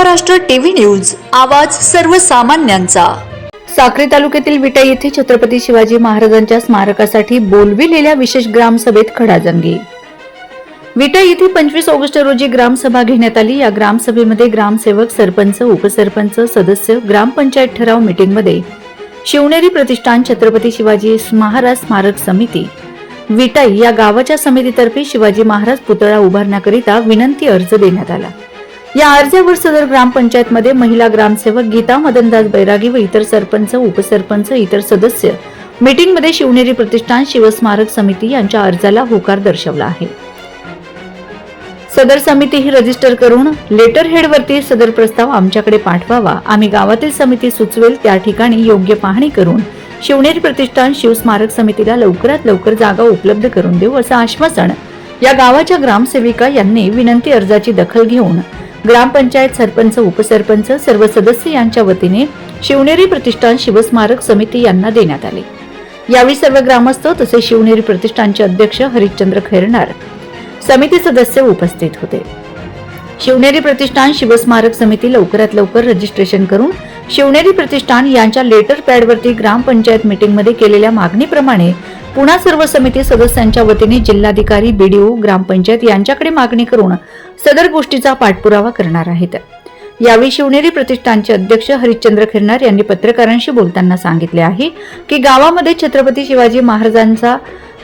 Maharashtra TV news आवाज सर्वसामान्यांचा. साक्री तालुक्यातील विटा येथे छत्रपती शिवाजी महाराजांच्या स्मारकासाठी बोलविलेल्या विशेष ग्रामसभेत खडाजंगी. विटा येथे पंचवीस ऑगस्ट रोजी ग्रामसभा घेण्यात आली. या ग्रामसभेमध्ये ग्रामसेवक सरपंच उपसरपंच सदस्य ग्रामपंचायत ठराव मीटिंगमध्ये शिवनेरी प्रतिष्ठान छत्रपती शिवाजी महाराज स्मारक समिती विटाई या गावाच्या समितीतर्फे शिवाजी महाराज पुतळा उभारण्याकरिता विनंती अर्ज देण्यात आला. या अर्जावर सदर ग्रामपंचायतमध्ये महिला ग्रामसेवक गीता मदनदास बैरागी व इतर सरपंच उपसरपंच इतर सदस्य. मीटिंगमध्ये शिवनेरी प्रतिष्ठान शिवस्मारक समिती यांच्या अर्जाला होकार दर्शवला आहे. सदर समिती ही रजिस्टर करून लेटर हेडवरती सदर प्रस्ताव आमच्याकडे पाठवावा. आम्ही गावातील समिती सुचवेल त्या ठिकाणी योग्य पाहणी करून शिवनेरी प्रतिष्ठान शिवस्मारक समितीला लवकरात लवकर जागा उपलब्ध करून देऊ असं आश्वासन या गावाच्या ग्रामसेविका यांनी विनंती अर्जाची दखल घेऊन ग्रामपंचायत सरपंच उपसरपंच सर्व सदस्य यांच्या वतीने शिवनेरी प्रतिष्ठान शिवस्मारक समिती यांना देण्यात आले. यावेळी सर्व ग्रामस्थ तसेच शिवनेरी प्रतिष्ठानचे अध्यक्ष हरिश्चंद्र खैरनार समिती सदस्य उपस्थित होते. शिवनेरी प्रतिष्ठान शिवस्मारक समिती लवकरात लवकर रजिस्ट्रेशन करून शिवनेरी प्रतिष्ठान यांच्या लेटर पॅडवरती ग्रामपंचायत मीटिंगमध्ये केलेल्या मागणीप्रमाणे पुन्हा सर्व समिती सदस्यांच्या वतीने जिल्हाधिकारी बीडीओ ग्रामपंचायत यांच्याकडे मागणी करून सदर गोष्टीचा पाठपुरावा करणार आहेत. यावेळी शिवनेरी प्रतिष्ठानचे अध्यक्ष हरिश्चंद्र खिरनार यांनी पत्रकारांशी बोलताना सांगितले आहे की गावामध्ये छत्रपती शिवाजी महाराजांचा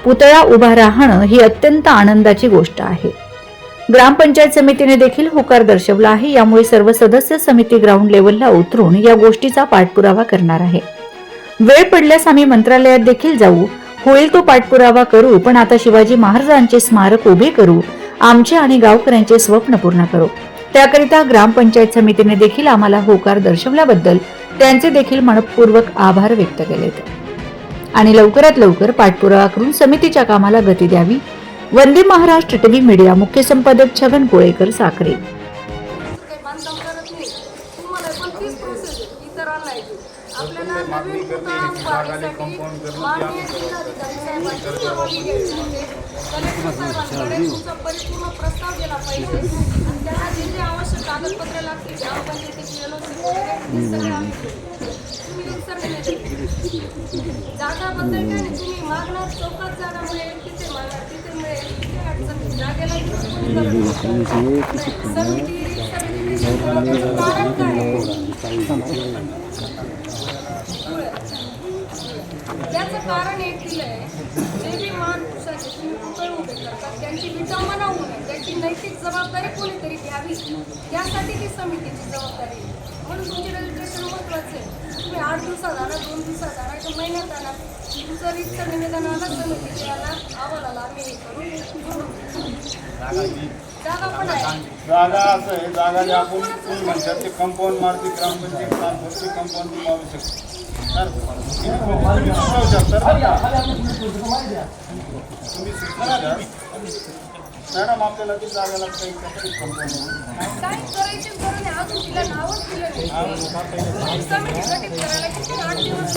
पुतळा उभा राहणं ही अत्यंत आनंदाची गोष्ट आहे. ग्रामपंचायत समितीने देखील होकार दर्शवला आहे यामुळे सर्व सदस्य समिती ग्राउंड लेवलला उतरून या गोष्टीचा पाठपुरावा करणार आहे. वेळ पडल्यास आम्ही मंत्रालयात देखील जाऊ. होईल तो पाठपुरावा करू पण आता शिवाजी महाराजांचे स्मारक उभे करू आमचे आणि गावकऱ्यांचे स्वप्न पूर्ण करू. त्याकरिता ग्रामपंचायत समितीने देखील आम्हाला होकार दर्शवल्याबद्दल त्यांचे देखील मनपूर्वक आभार व्यक्त केलेत. आणि लवकरात लवकर पाठपुरावा करून समितीच्या कामाला गती द्यावी. वंदे महाराष्ट्र टीव्ही मीडिया मुख्य संपादक छगन कोळेकर साखरे. बांधकाम करत नाही. तुम्हाला पण तीच प्रोसेस आहे. इतरांना. आपल्याला नवीन जिल्हाधिकारी साहेबांची परवानगी घ्यायची. कलेक्टर साहेबांकडे तुमचा परिपूर्ण प्रस्ताव गेला पाहिजे. आणि त्याला जे जे आवश्यक कागदपत्र लागतील ग्रामपंचायतीची एलओसी वगैरे हे सगळे आम्ही. तुम्ही जागाबद्दल काय नाही. तुम्ही मागणार चौकात जागा मिळेल तिथे मिळेल. तिथे अडचण नाही. जागेला. समिती समिती कारण काय आहे? त्याचं कारण एक दिलंय जे बी महापुरुषाचे तुम्ही पुतळे उभे करतात त्यांची विटंबना होऊ नये त्याची नैतिक जबाबदारी कोणीतरी घ्यावी यासाठी ती समितीची जबाबदारी म्हणून तुमचे रजिस्ट्रेशन महत्वाचं आहे. तुम्ही आठ दिवसात आला दोन दिवसात आला किंवा महिन्यात आला तुमचं रितचं निवेदन आलं समितीचे आला अहवालाला आम्ही हे करू जागा पण आहे. जागा असं आहे जागा जे आपण तुम्ही म्हणतात ते कंपाऊंड मारती ग्रामपंचायत ट्रान्सफरची कंपाऊंड पाहू शकता. तुम्ही पाहू शकता तुम्ही सूचना द्या मॅडम आपल्याला ती जागाला काही काही कंपाऊंड काय करायची गरज नाही अजून तिला नावच दिलं नाही समिती गठीत करायला किती आठ दिवस